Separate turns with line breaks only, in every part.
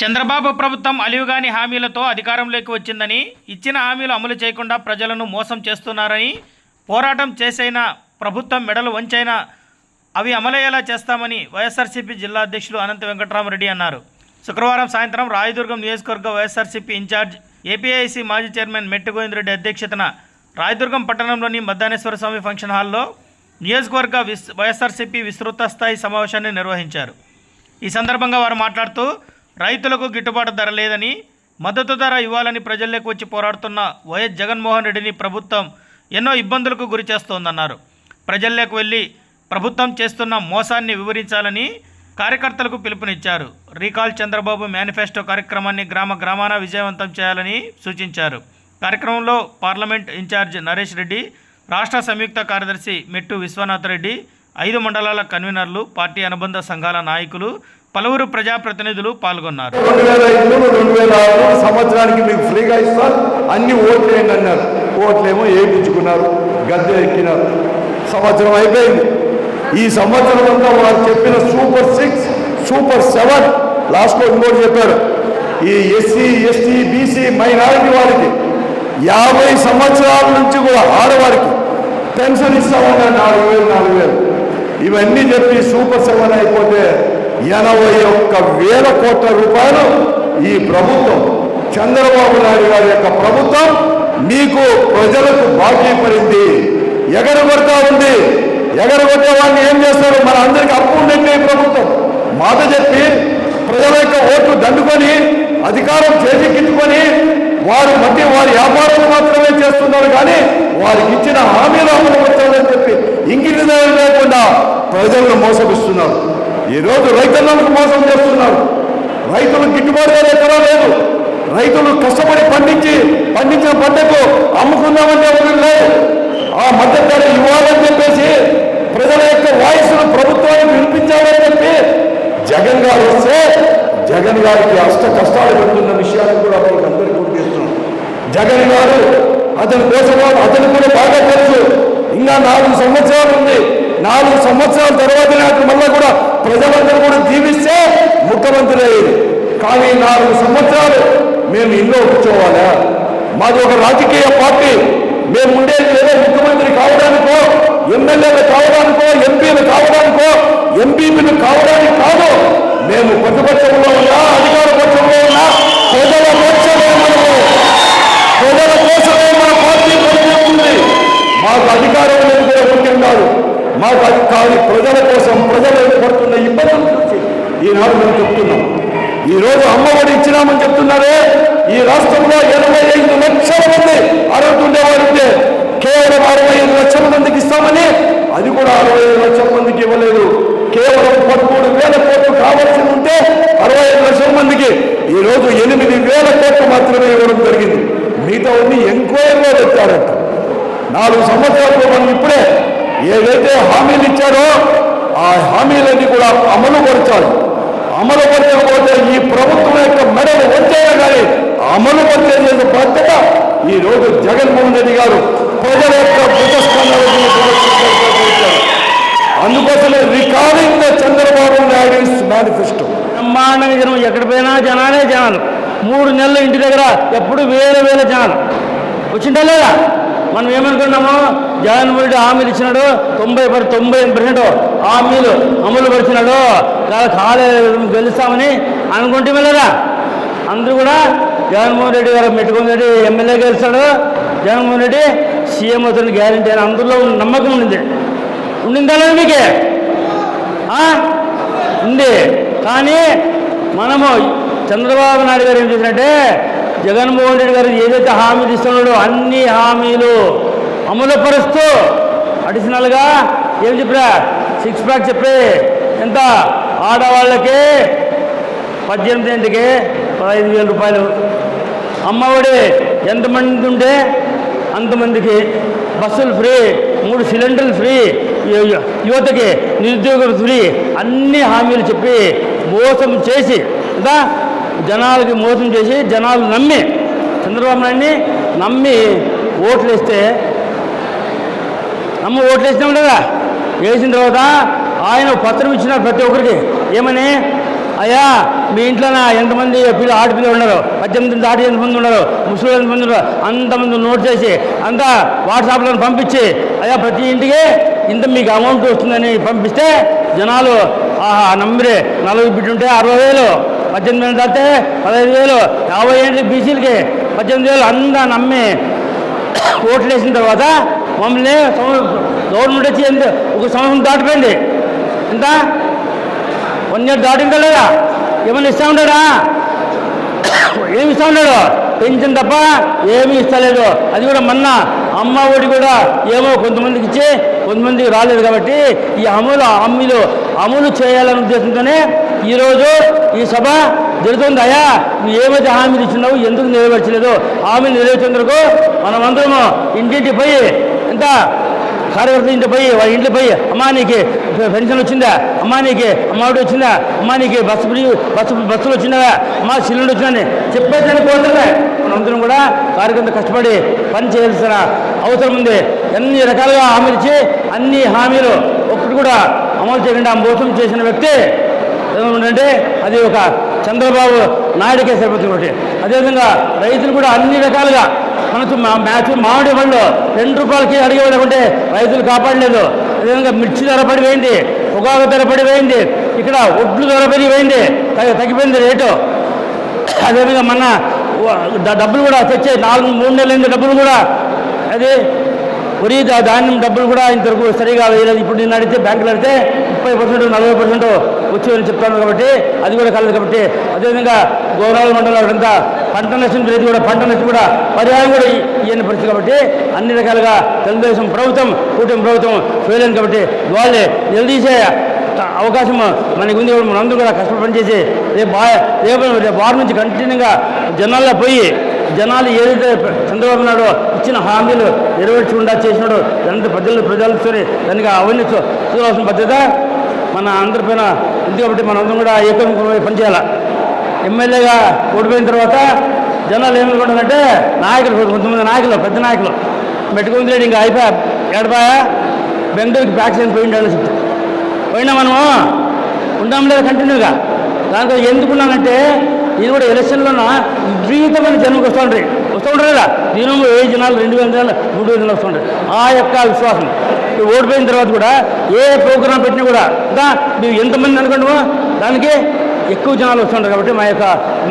చంద్రబాబు ప్రభుత్వం అలివుగాని హామీలతో అధికారంలోకి వచ్చిందని ఇచ్చిన హామీలు అమలు చేయకుండా ప్రజలను మోసం చేస్తున్నారని పోరాటం చేసైనా ప్రభుత్వం మెడలు వంచైనా అవి అమలయ్యేలా చేస్తామని వైఎస్ఆర్సీపీ జిల్లా అధ్యక్షులు అనంత వెంకటరామరెడ్డి అన్నారు. శుక్రవారం సాయంత్రం రాయదుర్గం నియోజకవర్గ వైఎస్ఆర్సీపీ ఇన్ఛార్జ్ ఏపీఐసి మాజీ చైర్మన్ మెట్టు గోవిందరెడ్డి అధ్యక్షతన రాయదుర్గం పట్టణంలోని మద్దానేశ్వర స్వామి ఫంక్షన్ హాల్లో నియోజకవర్గ విస్ వైఎస్ఆర్సీపీ విస్తృత స్థాయి సమావేశాన్ని నిర్వహించారు. ఈ సందర్భంగా వారు మాట్లాడుతూ రైతులకు గిట్టుబాటు ధర లేదని మద్దతు ధర ఇవ్వాలని ప్రజల్లోకి వచ్చి పోరాడుతున్న వైఎస్ జగన్మోహన్ రెడ్డిని ప్రభుత్వం ఎన్నో ఇబ్బందులకు గురి చేస్తోందన్నారు. ప్రజల్లోకి వెళ్ళి ప్రభుత్వం చేస్తున్న మోసాన్ని వివరించాలని కార్యకర్తలకు పిలుపునిచ్చారు. రీకాల్ చంద్రబాబు మేనిఫెస్టో కార్యక్రమాన్ని గ్రామ గ్రామాన విజయవంతం చేయాలని సూచించారు. కార్యక్రమంలో పార్లమెంట్ ఇన్ఛార్జ్ నరేష్ రెడ్డి రాష్ట్ర సంయుక్త కార్యదర్శి మెట్టు విశ్వనాథ్ రెడ్డి ఐదు మండలాల కన్వీనర్లు పార్టీ అనుబంధ సంఘాల నాయకులు పలువురు ప్రజాప్రతినిధులు పాల్గొన్నారు.
రెండు వేల ఐదు రెండు వేల ఆరు సంవత్సరానికి మీకు ఫ్రీగా ఇస్తాను. అన్ని ఓట్లేయండి అన్నారు. ఓట్లేమో వేయించుకున్నారు గద్దె ఎక్కినారు. సంవత్సరం అయిపోయింది. ఈ సంవత్సరం అంతా వారు చెప్పిన సూపర్ సిక్స్ సూపర్ సెవెన్ లాస్ట్లో ఇంకోటి చెప్పారు. ఈ ఎస్సీ ఎస్టీ బీసీ మైనారిటీ వారికి యాభై సంవత్సరాల నుంచి కూడా ఆడవారికి పెన్షన్ ఇస్తామన్నారు. నాలుగు వేలు నాలుగు వేలు. ఇవన్నీ చెప్పి సూపర్ సెవెన్ అయిపోతే ఎనభై ఒక్క వేల కోట్ల రూపాయలు ఈ ప్రభుత్వం చంద్రబాబు నాయుడు గారి యొక్క ప్రభుత్వం మీకు ప్రజలకు బాకీ పడింది ఎగరగొడతా ఉంది. ఎగరగొట్టే వాడిని ఏం చేస్తారు? మన అందరికి అప్పు ఉండండి ప్రభుత్వం. మాట చెప్పి ప్రజల యొక్క ఓట్లు దండుకొని అధికారం చేజిక్కించుకొని వారు మధ్య వారి వ్యాపారం మాత్రమే చేస్తున్నారు కానీ వారికి ఇచ్చిన హామీలు అమలు చెప్పి ఇంగిటి లేకుండా ప్రజలను మోసపిస్తున్నారు. ఈరోజు రైతులకు మోసం చేస్తున్నారు. రైతులకు గిట్టుబాటు ధర ఎక్కడా లేదు. రైతులు కష్టపడి పండించి పండించిన పంటకు అమ్ముకుందామంటే ఎవరు లేదు ఆ మద్దతు ధర ఇవ్వాలని చెప్పేసి ప్రజల యొక్క వాయిస్ను ప్రభుత్వానికి వినిపించాలని చెప్పి జగన్ గారు వస్తే జగన్ గారికి అష్ట కష్టాలు పెడుతున్న విషయాన్ని కూడా మీకు అందరికీ గుర్తిస్తున్నాం జగన్ గారు అతని కోసం అతను కూడా బాగా తెలుసు. ఇంకా నాలుగు సంవత్సరాలు ఉంది. నాలుగు సంవత్సరాల తర్వాత నాకు మళ్ళీ కూడా ప్రజలందరూ కూడా జీవిస్తే ముఖ్యమంత్రి అయ్యేది. కానీ నాలుగు సంవత్సరాలు మేము ఇల్లు కూర్చోవాలా మాది ఒక రాజకీయ పార్టీ. మేము ఉండేది ఏదో ముఖ్యమంత్రి కావడానికో ఎమ్మెల్యేలు కావడానికో ఎంపీలు కావడానికో ఎంపీపీలు కావడానికి కాదు. మేము ప్రతిపక్షంలో ఉన్నా అధికార పక్షంలో ఉన్నా ప్రజల పక్షమే మనము. ప్రజల కోసమే మన పార్టీ పనిచేస్తుంది. మాకు అధికారం లేదు కూడా ముఖ్యం కాదు మాకు అది కాదు ప్రజల కోసం ప్రజలు పడుతున్న ఇబ్బందుల గురించి ఈనాడు మేము చెప్తున్నాం. ఈ రోజు అమ్మఒడి ఇచ్చినామని చెప్తున్నారే. ఈ రాష్ట్రంలో ఎనభై ఐదు లక్షల మంది అర్హత ఉంటే కేవలం అరవై ఐదు లక్షల మందికి ఇస్తామని అది కూడా అరవై ఐదు లక్షల మందికి ఇవ్వలేదు. కేవలం పదమూడు వేల కోట్లు కావాల్సి ఉంటే అరవై ఐదు లక్షల మందికి ఈ రోజు ఎనిమిది వేల కోట్లు మాత్రమే ఇవ్వడం జరిగింది. మిగతా అన్ని ఎంక్వైరీలో పెట్టారంట. నాలుగు సంవత్సరాలు మనం ఇప్పుడే ఏదైతే హామీలు ఇచ్చారో ఆ హామీలన్నీ కూడా అమలు పరచాలి. అమలు పరచకపోతే ఈ ప్రభుత్వం యొక్క మెడలు వచ్చేయా కానీ అమలు పరిచేసే బాధ్యత ఈ రోజు జగన్మోహన్ రెడ్డి గారు ప్రజల యొక్క అందుకోసమే రికార్డింగ్ చంద్రబాబు నాయుడు మేనిఫెస్టో.
బ్రహ్మాండంగా జనం ఎక్కడ పోయినా జనాలే జనాలు. మూడు నెలలు ఇంటి దగ్గర ఎప్పుడు వేల వేల జనాలు. వచ్చిందా లేదా? మనం ఏమనుకున్నాము జగన్మోహన్ రెడ్డి హామీలు ఇచ్చినాడు తొంభై పర్ తొంభై పర్సెంట్ హామీలు అమలు పరిచినాడు. కాదు గెలుస్తామని అనుకుంటే లేదా అందరూ కూడా జగన్మోహన్ రెడ్డి గారు మెట్టుకొని రెడ్డి ఎమ్మెల్యే గెలుస్తాడు. జగన్మోహన్ రెడ్డి సీఎం అవుతున్న గ్యారంటీ అని అందరిలో నమ్మకం ఉండింది. ఉండిందా మీకే? ఉంది. కానీ మనము చంద్రబాబు నాయుడు గారు ఏం చేసినట్టే జగన్మోహన్ రెడ్డి గారు ఏదైతే హామీలు ఇస్తున్నాడో అన్ని హామీలు అమలు పరుస్తూ అడిషనల్గా ఏం చెప్పరా సిక్స్ ప్యాక్ చెప్పి ఎంత? ఆడవాళ్ళకి పద్దెనిమిది ఇంటికి పదహైదు వేల రూపాయలు. అమ్మఒడి ఎంతమంది ఉంటే అంతమందికి. బస్సులు ఫ్రీ మూడు సిలిండర్లు ఫ్రీ యువతకి నిరుద్యోగులు ఫ్రీ అన్ని హామీలు చెప్పి మోసం చేసి కదా? జనాలకి మోసం చేసి జనాలు నమ్మి చంద్రబాబు నాయుడిని నమ్మి ఓట్లు వేస్తే నమ్మి ఓట్లు వేసినాం కదా? వేసిన తర్వాత ఆయన పత్రం ఇచ్చినారు ప్రతి ఒక్కరికి. ఏమని? అయ్యా మీ ఇంట్లో ఎంతమంది పిల్ల ఆడపిల్లలు ఉన్నారు? పద్దెనిమిది దాటి ఎంతమంది ఉన్నారు? ముసలి ఎంతమంది ఉన్నారు? అంతమంది నోట్ చేసి అంతా వాట్సాప్లో పంపించి అయ్యా ప్రతి ఇంటికి ఇంత మీకు అమౌంట్ వస్తుందని పంపిస్తే జనాలు ఆహా నమ్మిరే నలభై బిడ్డ ఉంటే అరవై వేలు. పద్దెనిమిది వేలు దాటితే పదహైదు వేలు. యాభై ఏళ్ళు బీసీలకి పద్దెనిమిది వేలు అందా నమ్మి ఓట్లు వేసిన తర్వాత మమ్మల్ని గవర్నమెంట్ వచ్చి ఎంత ఒక సంవత్సరం దాటిపోయింది. ఎంత? వన్ ఇయర్ దాటిందా లేదా? ఏమన్నా ఇస్తా ఉంటాడా ఏమి ఇస్తా ఉన్నాడు? పెన్షన్ తప్ప ఏమీ ఇస్తలేదు. అది కూడా మొన్న అమ్మ ఒడి కూడా ఏమో కొంతమందికి ఇచ్చి కొంతమందికి రాలేదు కాబట్టి ఈ అమలు అమ్మిలు అమలు చేయాలనే ఉద్దేశంతోనే ఈరోజు ఈ సభ జరుగుతుందయా నువ్వు ఏమైతే హామీలు ఇచ్చినావు ఎందుకు నెరవేర్చలేదు? హామీలు నెరవేర్చేందుకు మనమందరము ఇంటింటి పోయి ఎంత? కార్యకర్త ఇంటి పోయి వాళ్ళ ఇంట్లో పోయి అమ్మా నీకు పెన్షన్ వచ్చిందా? అమ్మా నీకు వచ్చిందా? అమ్మా నీకు బస్సు ఫ్రీ బస్సు బస్సులు వచ్చిందా అమ్మా సిలిండర్ వచ్చిందని చెప్పేదాన్ని కోసమే మనందరం కూడా కార్యకర్త కష్టపడి పని చేయాల్సిన అవసరం ఉంది. ఎన్ని రకాలుగా హామీలు ఇచ్చి అన్ని హామీలు ఒక్కటి కూడా అమలు చేయకుండా మోసం చేసిన వ్యక్తి ఏమంటే అది ఒక చంద్రబాబు నాయుడుకే సరిపోతుంది ఒకటి. అదేవిధంగా రైతులు కూడా అన్ని రకాలుగా మనకు మా- మ్యాచ్ మామిడి పళ్ళు రెండు రూపాయలకి అడిగేవాడు రైతులు కాపాడలేదు. అదేవిధంగా మిర్చి ధర పడిపోయింది పొగాకు ధర పడిపోయింది ఇక్కడ ఒడ్లు ధర పెరిగిపోయింది తగ్గిపోయింది రేటు. అదేవిధంగా మన డబ్బులు కూడా తెచ్చే నాలుగు మూడు నెలలైంది డబ్బులు కూడా. అది వరి ధాన్యం డబ్బులు కూడా ఇంతవరకు సరిగా వేయలేదు. ఇప్పుడు నిన్న అడిగితే బ్యాంకులు అడిగితే ముప్పై పర్సెంట్ నలభై పర్సెంట్ వచ్చి చెప్తాను కాబట్టి అది కూడా కలదు కాబట్టి అదేవిధంగా గౌరవ మండలం అంతా పంట నష్టం రేటు కూడా పంట నష్టం కూడా పరిహారం కూడా ఇవ్వని పరిస్థితి కాబట్టి అన్ని రకాలుగా తెలుగుదేశం ప్రభుత్వం కూటమి ప్రభుత్వం చేయలేదు కాబట్టి వాళ్ళే నిలదీసే అవకాశం మనకు ఉంది మనందరూ కూడా కష్టపడి పనిచేసి రేపు రేపు రేపు వారం నుంచి కంటిన్యూగా జనాల్లో పోయి జనాలు ఏదైతే చంద్రబాబు నాయుడు ఇచ్చిన హామీలు నెరవేర్చకుండా చేసినాడు దాంతో ప్రజలు ప్రజలతో దానికి అవన్నీ చూ- చూడాల్సిన బాధ్యత మన అందరిపైన ఉంది కాబట్టి మనందరం కూడా ఏకముఖమై పనిచేయాలి? ఎమ్మెల్యేగా ఓడిపోయిన తర్వాత జనాలు ఏమనుకుంటారంటే నాయకులు కొంతమంది నాయకులు పెద్ద నాయకులు. మెట్టుకుంది రెడ్డి ఇంకా అయిపోయా? ఏడపాయా బెంగళూరుకి వ్యాక్సిన్ పోయిండాలని చెప్తే. పోయినా మనము ఉండాం లేదు కంటిన్యూగా? దాంట్లో ఎందుకున్నానంటే ఇది కూడా ఎలక్షన్లోన విపరీతమైన జన్మకి వస్తూ ఉంటాయి వస్తూ ఉంటారు కదా దీనిలో ఏ జనాలు? రెండు వేల జనాలు మూడు వేల జనాలు వస్తుంటారు ఆ యొక్క విశ్వాసం. ఓడిపోయిన తర్వాత కూడా ఏ ప్రోగ్రాం పెట్టినా కూడా ఇంకా మీరు ఎంతమంది అనుకుంటామో దానికి ఎక్కువ జనాలు వస్తుంటారు కాబట్టి మా యొక్క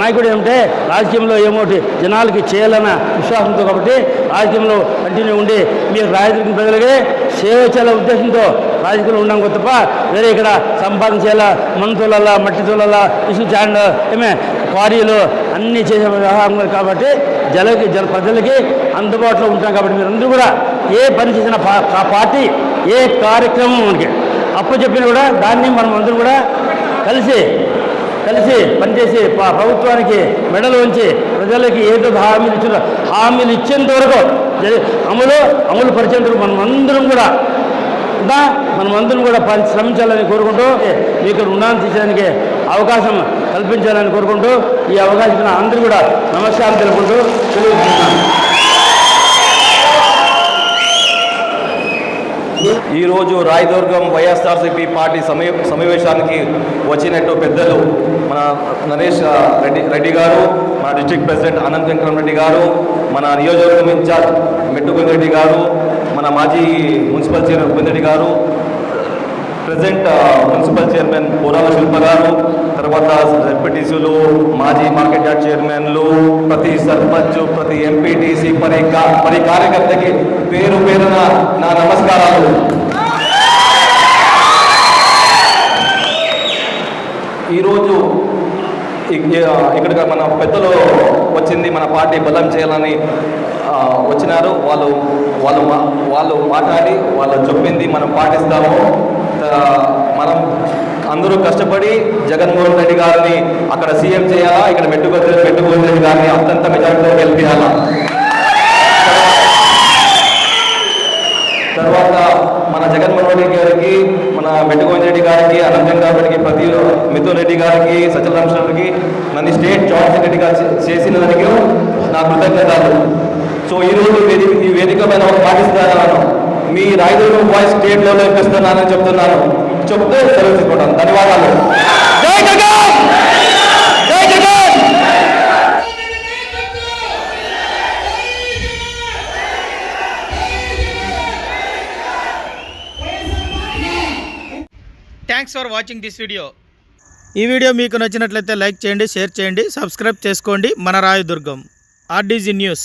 నాయకుడు ఏమంటే రాజకీయంలో ఏమోటి జనాలకి చేయాలన్న విశ్వాసంతో కాబట్టి రాజకీయంలో కంటిన్యూ ఉండి మీరు రాజకీయ ప్రజలకే సేవ చేయాల ఉద్దేశంతో రాజకీయంలో ఉన్నాం తప్ప వేరే ఇక్కడ సంపాదన చేయాలా? మట్టి తోలల్లా ఇసు చాండ్ ఏమే? క్వారీలు అన్నీ చేసే వ్యవహారం కాబట్టి జలకి జల ప్రజలకి అందుబాటులో ఉంటాం కాబట్టి మీరందరూ కూడా ఏ పని చేసిన ఆ పార్టీ ఏ కార్యక్రమం మనకి. అప్పు చెప్పినా కూడా దాన్ని మనం అందరూ కూడా కలిసి కలిసి పనిచేసి ప- ప్రభుత్వానికి మెడలు ఉంచి ప్రజలకి ఏదో హామీలు ఇచ్చిన హామీలు ఇచ్చేంత వరకు అమలు అమలు పరిచేంత వరకు మనం అందరం కూడా ఇంకా మనం అందరం కూడా పని శ్రమించాలని కోరుకుంటూ మీకు రుణాన్ని తీసేదానికి అవకాశం కల్పించాలని కోరుకుంటూ ఈ అవకాశం అందరూ కూడా నమస్కారం తెలుపుకుంటూ తెలియజేస్తున్నాను.
ఈరోజు రాయదుర్గం వైఎస్ఆర్సీపీ పార్టీ సమయ సమావేశానికి వచ్చినట్టు పెద్దలు మన నరేష్ రెడ్డి రెడ్డి గారు మన డిస్ట్రిక్ట్ ప్రెసిడెంట్ అనంత వెంకటరామ రెడ్డి గారు మన నియోజకవర్గం ఇన్ఛార్జ్ మెట్టు రెడ్డి గారు మన మాజీ మున్సిపల్ చైర్మన్ రెడ్డి గారు present municipal chairman Porala Shilpa గారు తర్వాత జడ్పీటీసీలు మాజీ మార్కెట్ యార్డ్ చైర్మన్లు ప్రతి సర్పంచ్ ప్రతి ఎంపీటీసీ పరి కా- కార్యకర్తకి పేరు పేరున నా నమస్కారాలు. ఈరోజు ఇక్కడ మన పెద్దలు వచ్చింది మన పార్టీ బలం చేయాలని వచ్చినారు. వాళ్ళు వాళ్ళు మా- వాళ్ళు మాట్లాడి వాళ్ళు చెప్పింది మనం పాటిస్తాము. మనం అందరూ కష్టపడి జగన్మోహన్ రెడ్డి గారిని అక్కడ సీఎం చేయాలా? ఇక్కడ మెట్టుకొచ్చిన మెట్టుకోవద్దు రెడ్డి గారిని అత్యంత మెజార్టీతో గెలిపించాలా? తర్వాత మన జగన్మోహన్ రెడ్డి గారికి మన మెట్టుగోవింద్ రెడ్డి గారికి అనంతం గారికి ప్రతి మిథున్ రెడ్డి గారికి సజ్జల రామకృష్ణకి నన్ను స్టేట్ జాయింట్ సెక్రటరీగా చేసిన దానికి నా కృతజ్ఞతలు. సో ఈ రోజు వేదిక ఈ వేదిక మీద ఒక పాటిస్తున్నాను మీ రాయదుర్గం బాయ్ స్టేట్లో ఇప్పిస్తున్నానని చెప్తున్నాను. చెప్తే సెలవు తీసుకుంటాను. ధన్యవాదాలు.
Thanks for watching this video ఈ వీడియో మీకు నచ్చినట్లయితే లైక్ చేయండి షేర్ చేయండి సబ్స్క్రైబ్ చేసుకోండి. మన రాయదుర్గం ఆర్డీజీ న్యూస్